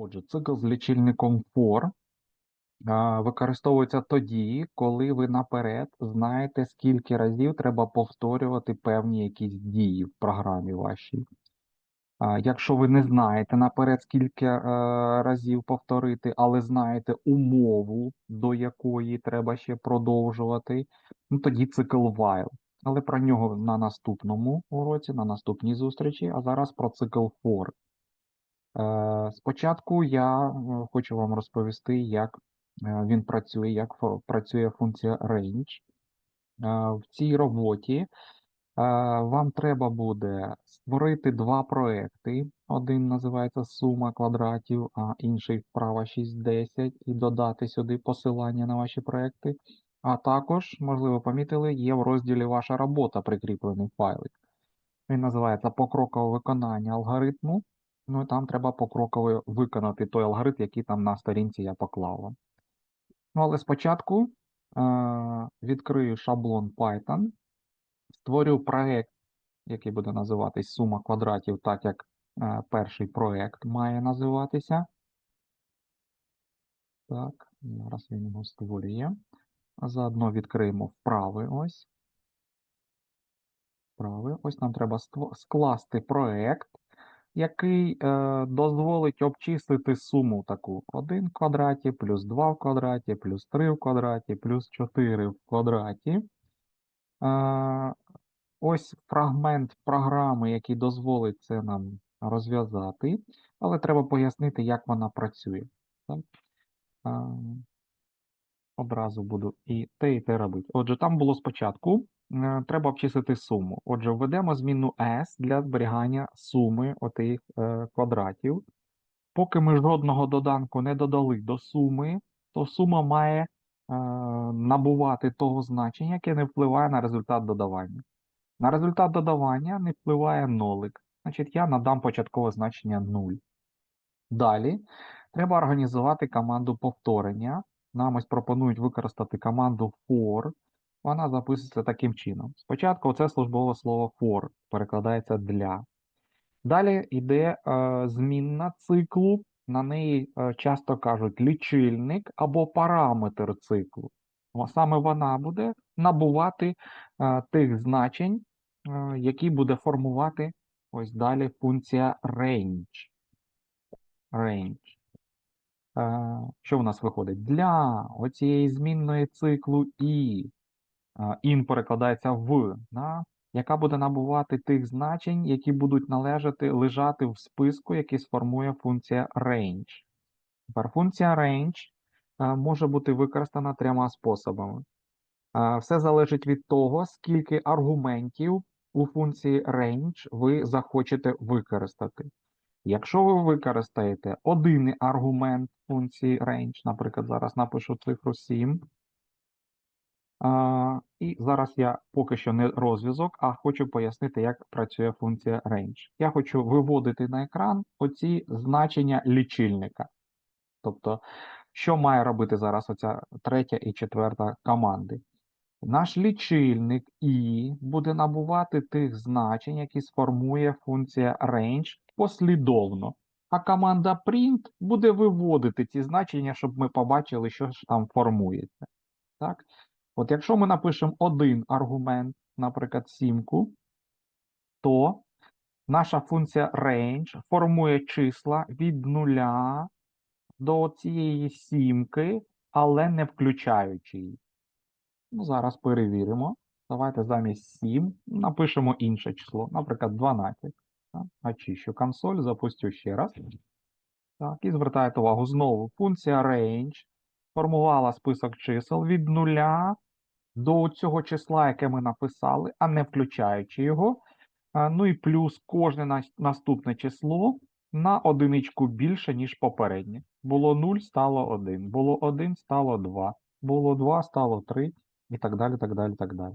Отже, цикл з лічильником for використовується тоді, коли ви наперед знаєте, скільки разів треба повторювати певні якісь дії в програмі вашій. Якщо ви не знаєте наперед, скільки е, разів повторити, але знаєте умову, до якої треба ще продовжувати, ну тоді цикл while. Але про нього на наступному уроці, на наступній зустрічі, а зараз про цикл for. Е, Спочатку я е, хочу вам розповісти, як е, він працює, як працює функція range. В цій роботі вам треба буде створити два проекти. Один називається сума квадратів, а інший вправа 6.10, і додати сюди посилання на ваші проекти. А також, можливо, помітили, є в розділі Ваша робота прикріплений файлик. Він називається покрокове виконання алгоритму. Ну і там треба покроково виконати той алгоритм, який там на сторінці я поклав. Ну, але спочатку е, відкрию шаблон Python, створю проект, який буде називатись сума квадратів, так як е, перший проект має називатися. Так, зараз він його створює. Заодно відкриємо вправи ось. Вправи. Ось нам треба скласти проект, який е, дозволить обчислити суму таку 1 в квадраті, плюс 2 в квадраті, плюс 3 в квадраті, плюс 4 в квадраті. Е, ось фрагмент програми, який дозволить це нам розв'язати, але треба пояснити, як вона працює. Так? Е, Одразу буду і те, і те робити. Отже, там було спочатку. е, Треба обчислити суму. Отже, введемо змінну s для зберігання суми отих е, квадратів. Поки ми жодного доданку не додали до суми, то сума має е, набувати того значення, яке не впливає на результат додавання. На результат додавання не впливає нолик. Значить, я надам початкове значення 0. Далі треба організувати команду повторення. Нам ось пропонують використати команду for. Вона записується таким чином. Спочатку це службове слово for перекладається для. Далі йде е, змінна циклу. На неї е, часто кажуть лічильник або параметр циклу. Саме вона буде набувати е, тих значень, е, які буде формувати ось далі функція range. range. Е, Що в нас виходить? Для оцієї змінної циклу і е, in перекладається в, да, яка буде набувати тих значень, які будуть належати лежати в списку, який сформує функція range. Тепер функція range е, може бути використана трьома способами. Все залежить від того, скільки аргументів у функції range ви захочете використати. Якщо ви використаєте один аргумент функції range, наприклад, зараз напишу цифру 7. А, і зараз я поки що не розв'язок, а хочу пояснити, як працює функція range. Я хочу виводити на екран оці значення лічильника. Тобто, що має робити зараз оця третя і четверта команди? Наш лічильник і буде набувати тих значень, які сформує функція range послідовно. А команда print буде виводити ці значення, щоб ми побачили, що ж там формується. Так? От якщо ми напишемо один аргумент, наприклад, сімку, то наша функція range формує числа від нуля до цієї сімки, але не включаючи її. Ну, зараз перевіримо. Давайте замість 7 напишемо інше число, наприклад, 12. Так, Очищу консоль, запустю ще раз. Так, і звертайте увагу знову. Функція range формувала список чисел від нуля до цього числа, яке ми написали, а не включаючи його. Ну і плюс кожне наступне число на одиничку більше, ніж попереднє. Було 0, стало 1. Було 1, стало 2. Було 2, стало 3 і так далі, так далі, так далі.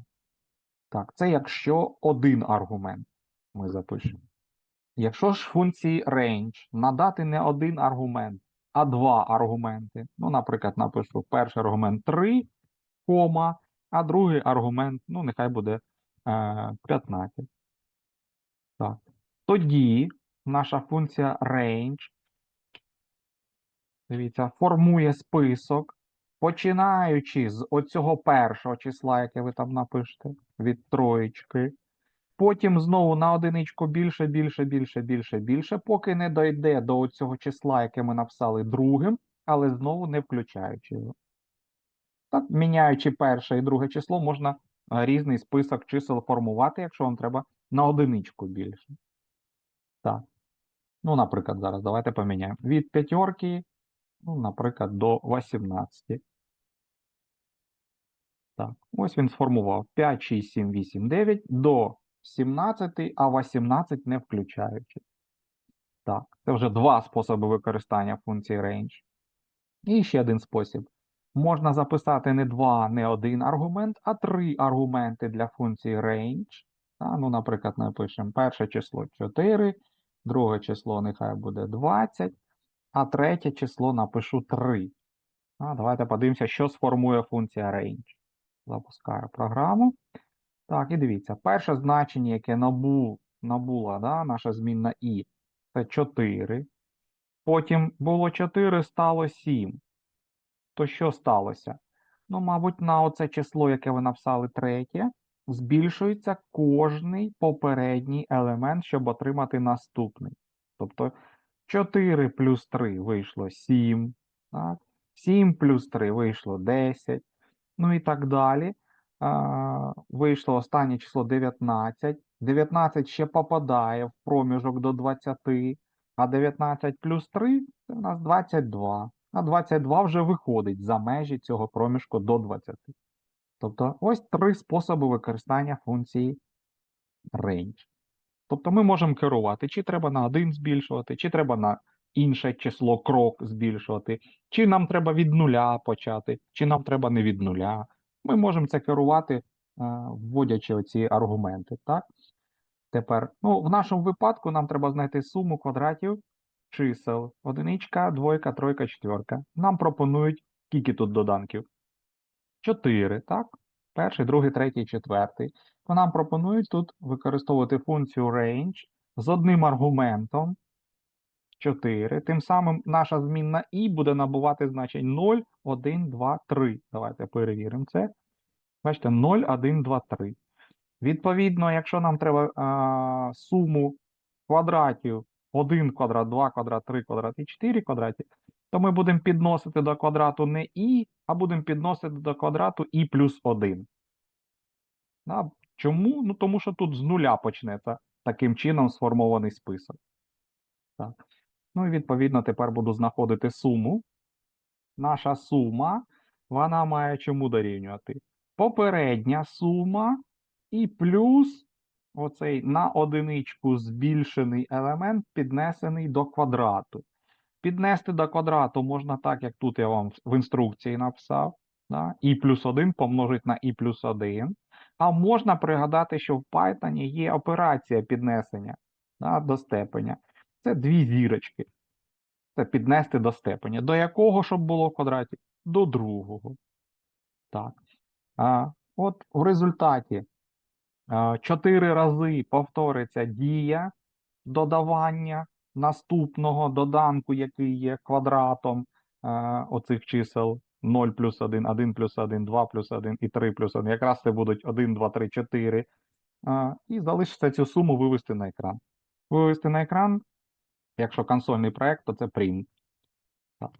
Так, це якщо один аргумент ми запишемо. Якщо ж функції range надати не один аргумент, а два аргументи. Ну, наприклад, напишу перший аргумент 3, кома, а другий аргумент, ну, нехай буде е, 15. Так. Тоді наша функція range Дивіться, формує список, починаючи з оцього першого числа, яке ви там напишете, від троєчки. Потім знову на одиничку більше, більше, більше, більше, більше, поки не дойде до цього числа, яке ми написали другим, але знову не включаючи його. Так, міняючи перше і друге число, можна різний список чисел формувати, якщо вам треба на одиничку більше. Так. Ну, наприклад, зараз давайте поміняємо. Від п'ятерки, ну, наприклад, до 18. Так, ось він сформував 5, 6, 7, 8, 9 до 17, а 18 не включаючи. Так, це вже два способи використання функції range. І ще один спосіб. Можна записати не два, не один аргумент, а три аргументи для функції range. Та, ну, наприклад, напишемо перше число 4, друге число нехай буде 20, а третє число напишу 3. А, давайте подивимося, що сформує функція range. Запускаю програму. Так, і дивіться, перше значення, яке набу, набула да, наша змінна і, це 4. Потім було 4, стало 7. То що сталося? Ну, мабуть, на оце число, яке ви написали третє, збільшується кожний попередній елемент, щоб отримати наступний. Тобто 4 плюс 3 вийшло 7. Так? 7 плюс 3 вийшло 10. Ну і так далі. Вийшло останнє число 19. 19 ще попадає в проміжок до 20, а 19 плюс 3 це у нас 22. А 22 вже виходить за межі цього проміжку до 20. Тобто ось три способи використання функції range. Тобто ми можемо керувати, чи треба на 1 збільшувати, чи треба на інше число крок збільшувати, чи нам треба від нуля почати, чи нам треба не від нуля. Ми можемо це керувати, е, вводячи оці аргументи. Так? Тепер, ну, в нашому випадку нам треба знайти суму квадратів чисел. Одиничка, двойка, тройка, четверка. Нам пропонують, скільки тут доданків? 4, так? Перший, другий, третій, четвертий. То нам пропонують тут використовувати функцію range з одним аргументом 4. Тим самим наша змінна і буде набувати значень 0, 1, 2, 3. Давайте перевіримо це. Бачите, 0, 1, 2, 3. Відповідно, якщо нам треба а, суму квадратів 1 квадрат, 2 квадрат, 3 квадрат і 4 квадраті, то ми будемо підносити до квадрату не і, а будемо підносити до квадрату і плюс 1. Да? Чому? Ну, тому що тут з нуля почнеться таким чином сформований список. Так. Ну і відповідно тепер буду знаходити суму. Наша сума, вона має чому дорівнювати? Попередня сума і плюс оцей на одиничку збільшений елемент, піднесений до квадрату. Піднести до квадрату можна так, як тут я вам в інструкції написав. Да? І плюс 1 помножити на і плюс 1. А можна пригадати, що в Python є операція піднесення да, до степеня. Це дві зірочки. Це піднести до степеня. До якого, щоб було в квадраті? До другого. Так. А, От в результаті а, 4 рази повториться дія додавання наступного доданку, який є квадратом а, оцих чисел 0 плюс 1, 1 плюс 1, 2 плюс 1 і 3 плюс 1. Якраз це будуть 1, 2, 3, 4. А, і залишиться цю суму вивести на екран. Вивести на екран, якщо консольний проект, то це print. Так.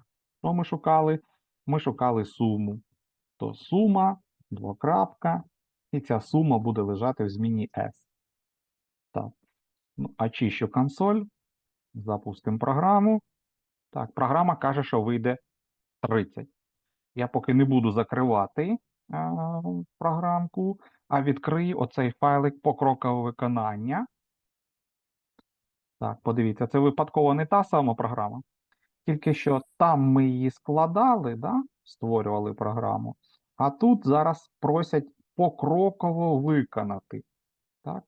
Що ми шукали? Ми шукали суму. То сума, двокрапка, і ця сума буде лежати в зміні S. Так. Ну, очищу консоль. Запустимо програму. Так, програма каже, що вийде 30. Я поки не буду закривати а, програмку, а відкрию оцей файлик покрокове виконання. Так, подивіться, це випадково не та сама програма. Тільки що там ми її складали, да? створювали програму, а тут зараз просять покроково виконати. Так?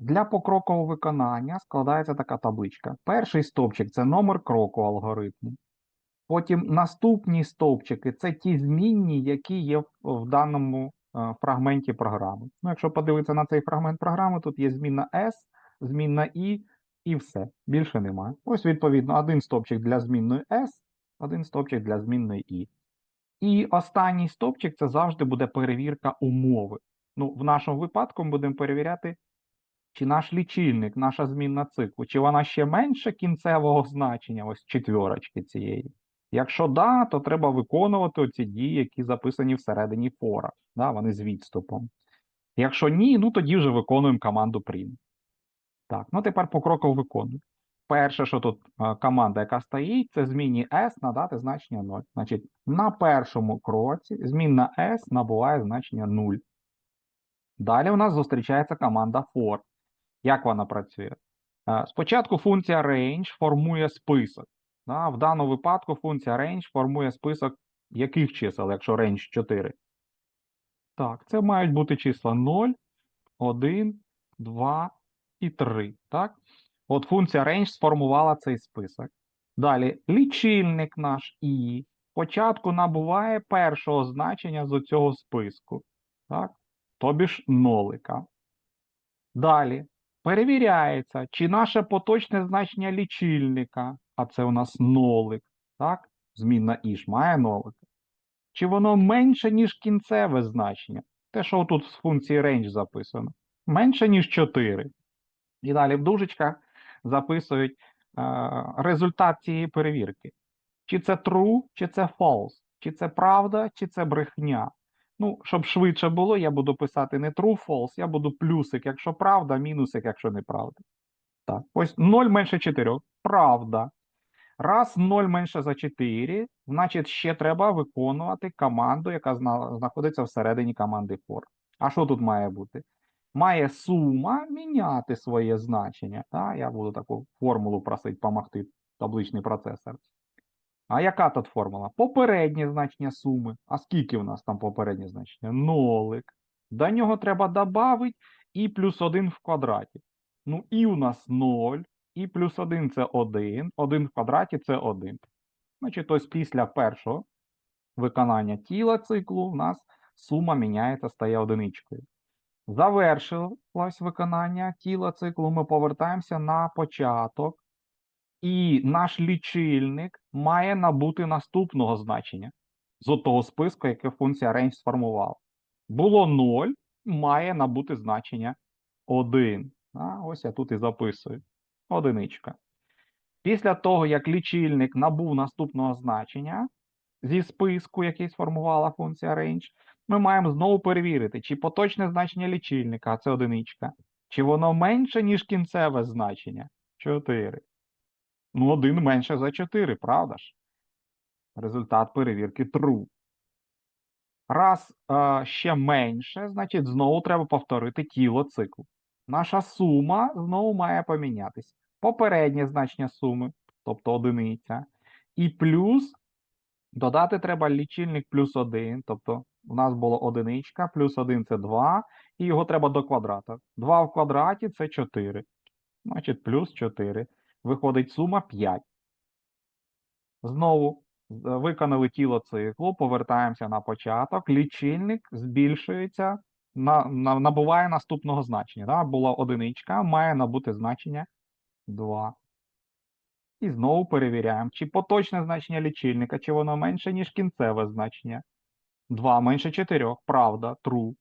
Для покрокового виконання складається така табличка. Перший стовпчик це номер кроку алгоритму. Потім наступні стовпчики це ті змінні, які є в, даному е, фрагменті програми. Ну, якщо подивитися на цей фрагмент програми, тут є змінна S, змінна I і все. Більше немає. Ось, відповідно, один стовпчик для змінної S, один стовпчик для змінної і. І останній стовпчик це завжди буде перевірка умови. Ну, в нашому випадку ми будемо перевіряти, чи наш лічильник, наша змінна циклу, чи вона ще менше кінцевого значення, ось четвірочки цієї. Якщо да, то треба виконувати оці дії, які записані всередині фора. Да, вони з відступом. Якщо ні, ну тоді вже виконуємо команду print. Так, ну тепер покроково виконуємо. Перше, що тут е, команда, яка стоїть, це змінні S надати значення 0. Значить, на першому кроці змінна S набуває значення 0. Далі у нас зустрічається команда for. Як вона працює? Е, Спочатку функція range формує список. В даному випадку функція range формує список яких чисел, якщо range 4? Так, це мають бути числа 0, 1, 2 і 3. Так? От функція range сформувала цей список. Далі лічильник наш і спочатку набуває першого значення з цього списку. Так? Тобі ж нолика. Далі перевіряється, чи наше поточне значення лічильника, а це у нас нолик, так? Змінна іш має нолик. Чи воно менше, ніж кінцеве значення? Те, що тут з функції range записано. Менше, ніж 4. І далі в дужечках записують е, результат цієї перевірки. Чи це true, чи це false, чи це правда, чи це брехня. Ну, щоб швидше було, я буду писати не true, false, я буду плюсик, якщо правда, мінусик, якщо неправда. Так, ось 0 менше 4. Правда. Раз 0 менше за 4, значить ще треба виконувати команду, яка знаходиться всередині команди for. А що тут має бути? Має сума міняти своє значення. Та? Я буду таку формулу просити допомогти табличний процесор. А яка тут формула? Попереднє значення суми. А скільки у нас там попереднє значення? Нолик. До нього треба додати і плюс 1 в квадраті. Ну, і у нас 0, і плюс 1 це 1, 1 в квадраті це 1. Значить, ось після першого виконання тіла циклу у нас сума міняється, стає одиничкою. Завершилось виконання тіла циклу, ми повертаємося на початок. І наш лічильник має набути наступного значення з того списку, яке функція range сформувала. Було 0, має набути значення 1. А, ось я тут і записую. Одиничка. Після того, як лічильник набув наступного значення зі списку, який сформувала функція range, ми маємо знову перевірити, чи поточне значення лічильника, а це одиничка, чи воно менше, ніж кінцеве значення 4. Ну, 1 менше за 4, правда ж? Результат перевірки true. Раз е, ще менше, значить знову треба повторити тіло циклу. Наша сума знову має помінятися. Попереднє значення суми, тобто одиниця, і плюс додати треба лічильник плюс 1, тобто у нас було одиничка, плюс 1 це 2, і його треба до квадрата. 2 в квадраті це 4. Значить, плюс 4. Виходить сума 5. Знову е, виконали тіло циклу, повертаємося на початок. Лічильник збільшується, на, на, набуває наступного значення. Да? Була одиничка, має набути значення 2. І знову перевіряємо, чи поточне значення лічильника, чи воно менше, ніж кінцеве значення. 2 менше 4. Правда, true.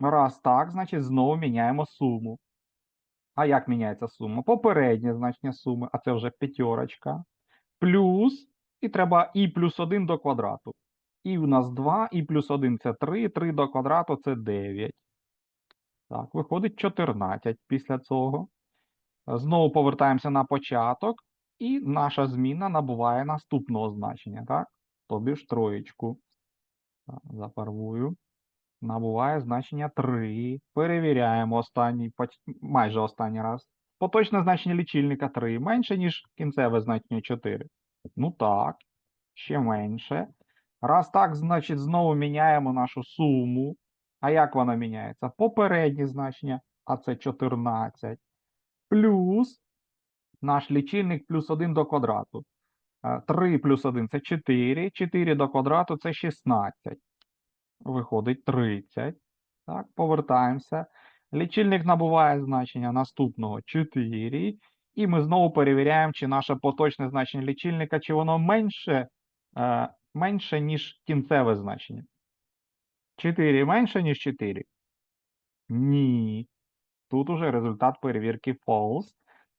Раз так, значить знову міняємо суму. А як міняється сума? Попереднє значення суми, а це вже п'ятерочка. Плюс, і треба і плюс 1 до квадрату. І в нас 2, і плюс 1 це 3, 3 до квадрату це 9. Так, виходить 14 після цього. Знову повертаємося на початок, і наша зміна набуває наступного значення, так? Тобі ж троєчку. Зафарбую. Набуває значення 3. Перевіряємо останній, майже останній раз. Поточне значення лічильника 3 менше, ніж кінцеве значення 4. Ну так, ще менше. Раз так, значить, знову міняємо нашу суму. А як вона міняється? Попереднє значення, а це 14. Плюс наш лічильник плюс 1 до квадрату. 3 плюс 1 це 4. 4 до квадрату це 16. Виходить 30. Так, повертаємося. Лічильник набуває значення наступного 4. І ми знову перевіряємо, чи наше поточне значення лічильника, чи воно менше, е, менше ніж кінцеве значення. 4 менше, ніж 4? Ні. Тут уже результат перевірки false.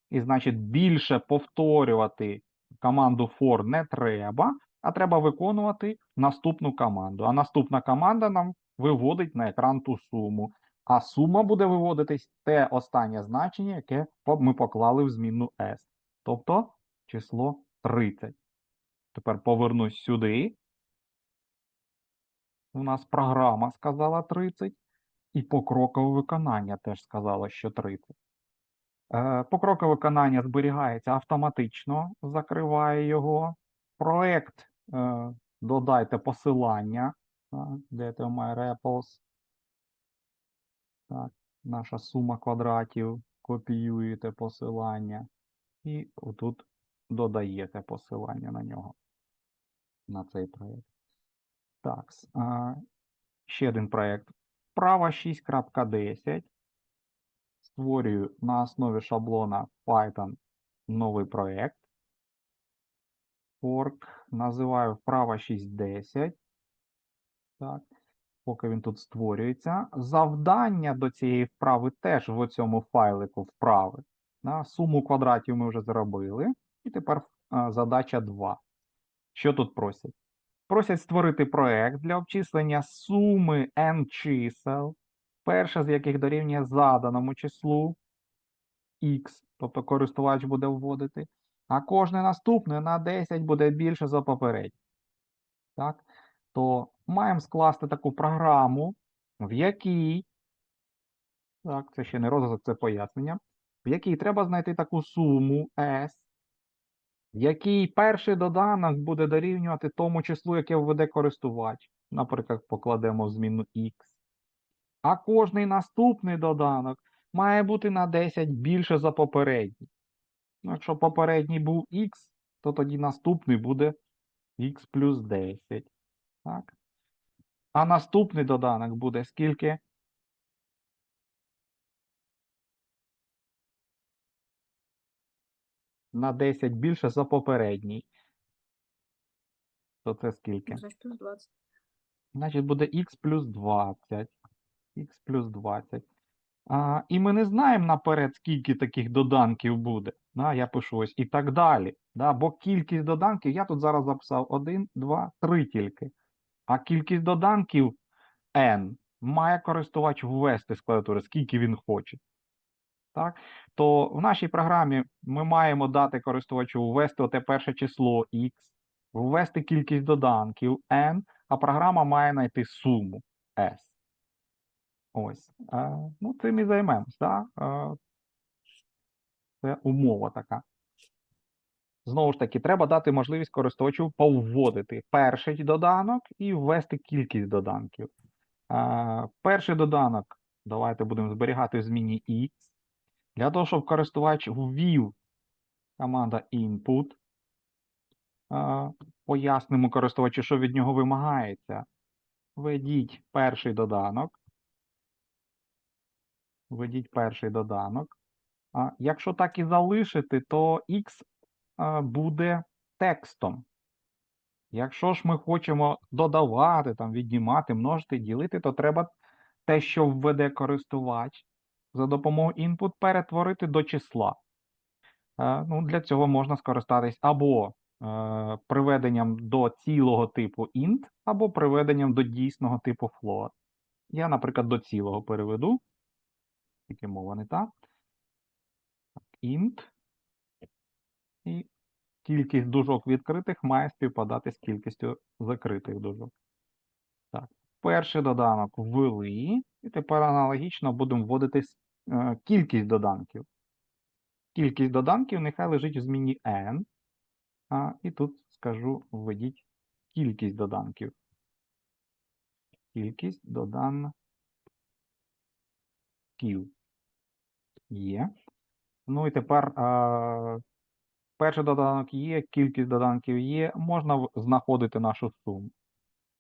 І значить, більше повторювати команду for не треба, а треба виконувати наступну команду. А наступна команда нам виводить на екран ту суму. А сума буде виводитись те останнє значення, яке ми поклали в змінну s. Тобто число 30. Тепер повернусь сюди. У нас програма сказала 30. І покрокове виконання теж сказало, що 30. Е, Покрокове виконання зберігається автоматично, закриває його. Проект е, додайте посилання. Так, Get my repos. Так, наша сума квадратів. Копіюєте посилання. І отут додаєте посилання на нього. На цей проект. Так, ще один проект. Вправа 6.10. Створюю на основі шаблона Python новий проект. Fork. Називаю вправа 6.10. Так. Поки він тут створюється. Завдання до цієї вправи теж в цьому файлику вправи. На суму квадратів ми вже зробили. І тепер задача 2. Що тут просять? Просять створити проект для обчислення суми n чисел, перше з яких дорівнює заданому числу x, тобто користувач буде вводити, а кожне наступне на 10 буде більше за попереднє. Так? То маємо скласти таку програму, в якій, так, це ще не розв'язок, це пояснення, в якій треба знайти таку суму S, в якій перший доданок буде дорівнювати тому числу, яке введе користувач. Наприклад, покладемо в зміну x. А кожний наступний доданок має бути на 10 більше за попередній. Ну, якщо попередній був x, то тоді наступний буде x плюс 10. Так? А наступний доданок буде скільки? На 10 більше за попередній. То це скільки? Значить, плюс 20. Значить, буде х плюс 20. х плюс 20. А, і ми не знаємо наперед, скільки таких доданків буде. Да, я пишу ось і так далі. Да, бо кількість доданків, я тут зараз записав 1, 2, 3 тільки. А кількість доданків n має користувач ввести з клавіатури, скільки він хоче. Так? То в нашій програмі ми маємо дати користувачу ввести оте перше число x, ввести кількість доданків n, а програма має знайти суму s. Ось. Е, ну, цим і займемось. Да? Е, це умова така. Знову ж таки, треба дати можливість користувачу повводити перший доданок і ввести кількість доданків. Е, перший доданок давайте будемо зберігати в зміні x. Для того, щоб користувач ввів команда input, пояснимо користувачу, що від нього вимагається. Введіть перший доданок. Введіть перший доданок. Якщо так і залишити, то x буде текстом. Якщо ж ми хочемо додавати, там, віднімати, множити, ділити, то треба те, що введе користувач, за допомогою input перетворити до числа. Е, Ну, для цього можна скористатись або е, приведенням до цілого типу int, або приведенням до дійсного типу float. Я, наприклад, до цілого переведу. Тільки мова не та. int. І кількість дужок відкритих має співпадати з кількістю закритих дужок. Так. Перший доданок ввели, і тепер аналогічно будемо вводити кількість доданків. Кількість доданків нехай лежить в зміні n. А, і тут скажу введіть кількість доданків. Кількість доданків є. Ну і тепер а, перший доданок є, кількість доданків є, можна знаходити нашу суму.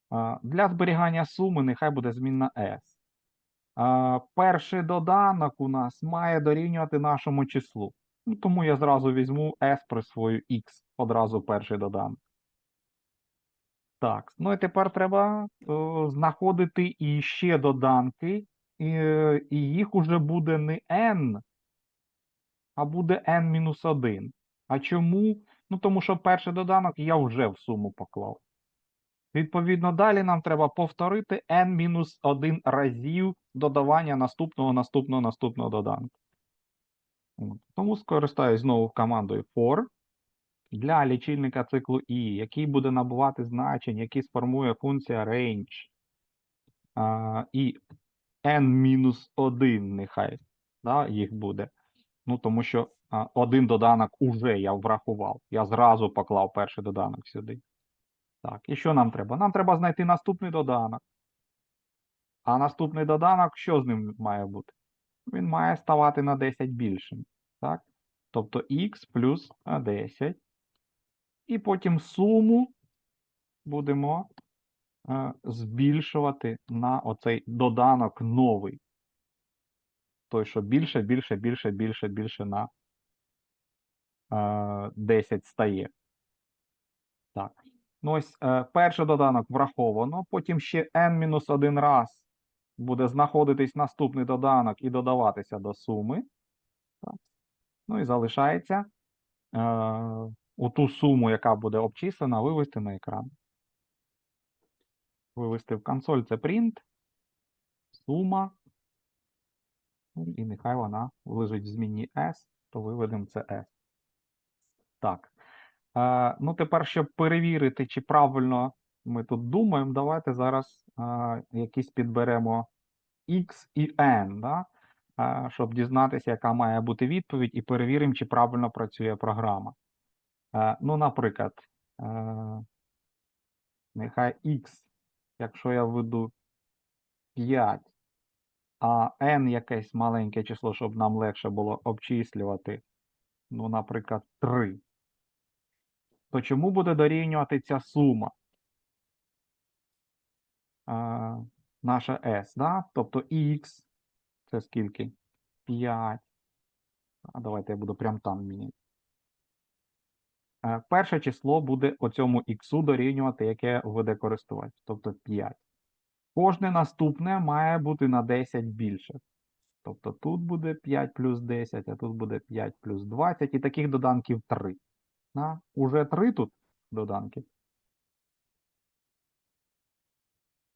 А, Для зберігання суми нехай буде змінна s. Перший доданок у нас має дорівнювати нашому числу. Ну, тому я зразу візьму s присвою x, одразу перший доданок. Так, ну і тепер треба е, знаходити і ще доданки, і, і їх уже буде не n, а буде n-1. А чому? Ну, тому що перший доданок я вже в суму поклав. Відповідно, далі нам треба повторити n-1 разів додавання наступного, наступного, наступного доданку. Тому скористаюсь знову командою for для лічильника циклу i, який буде набувати значень, який сформує функція range. А, і n-1 нехай да, їх буде. Ну, тому що а, один доданок уже я врахував. Я зразу поклав перший доданок сюди. Так, і що нам треба? Нам треба знайти наступний доданок. А наступний доданок, що з ним має бути? Він має ставати на 10 більшим. Так? Тобто х плюс 10. І потім суму будемо е, збільшувати на оцей доданок новий. Той, що більше, більше, більше, більше, більше на е, 10 стає. Так. Ну ось е, перший доданок враховано, потім ще n-1 раз буде знаходитись наступний доданок і додаватися до суми. Так. Ну і залишається е, у ту суму, яка буде обчислена, вивести на екран. Вивести в консоль це print, сума. Ну, і нехай вона лежить в змінні S, то виведемо це S. Так. Ну, тепер, щоб перевірити, чи правильно ми тут думаємо, давайте зараз якісь підберемо X і N, да? щоб дізнатися, яка має бути відповідь, і перевіримо, чи правильно працює програма. Ну, наприклад, нехай X, якщо я введу 5, а N якесь маленьке число, щоб нам легше було обчислювати, ну, наприклад, 3 то чому буде дорівнювати ця сума? А, наша S, да? Тобто X, це скільки? 5. А давайте я буду прямо там міняти. Е, Перше число буде оцьому x дорівнювати, яке введе користувач, тобто 5. Кожне наступне має бути на 10 більше. Тобто тут буде 5 плюс 10, а тут буде 5 плюс 20, і таких доданків 3. На, уже 3 тут доданки.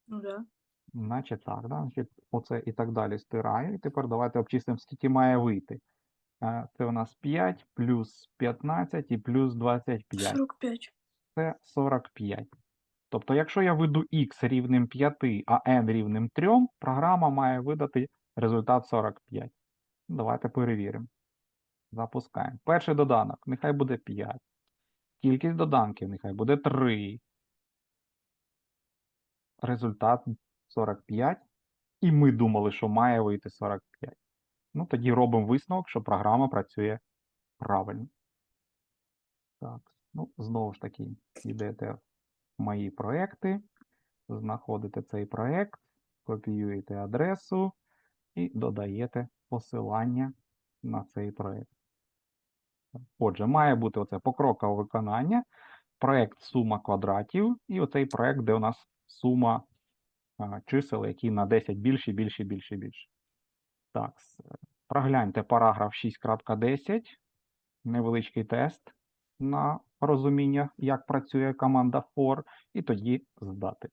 Ну да. Значить так, да? Значить, оце і так далі стираю. І тепер давайте обчислимо, скільки має вийти. Е, Це у нас 5 плюс 15 і плюс 25. 45. Це 45. Тобто, якщо я веду x рівним 5, а n рівним 3, програма має видати результат 45. Давайте перевіримо. Запускаємо. Перший доданок, нехай буде 5. Кількість доданків, нехай буде 3. Результат 45. І ми думали, що має вийти 45. Ну, тоді робимо висновок, що програма працює правильно. Так, ну, знову ж таки, йдете в мої проекти, знаходите цей проект, копіюєте адресу і додаєте посилання на цей проект. Отже, має бути оце покрокове виконання, проект сума квадратів, і оцей проект, де у нас сума а, чисел, які на 10 більше, більше, більше, більше. Так, прогляньте параграф 6.10, невеличкий тест на розуміння, як працює команда for, і тоді здати.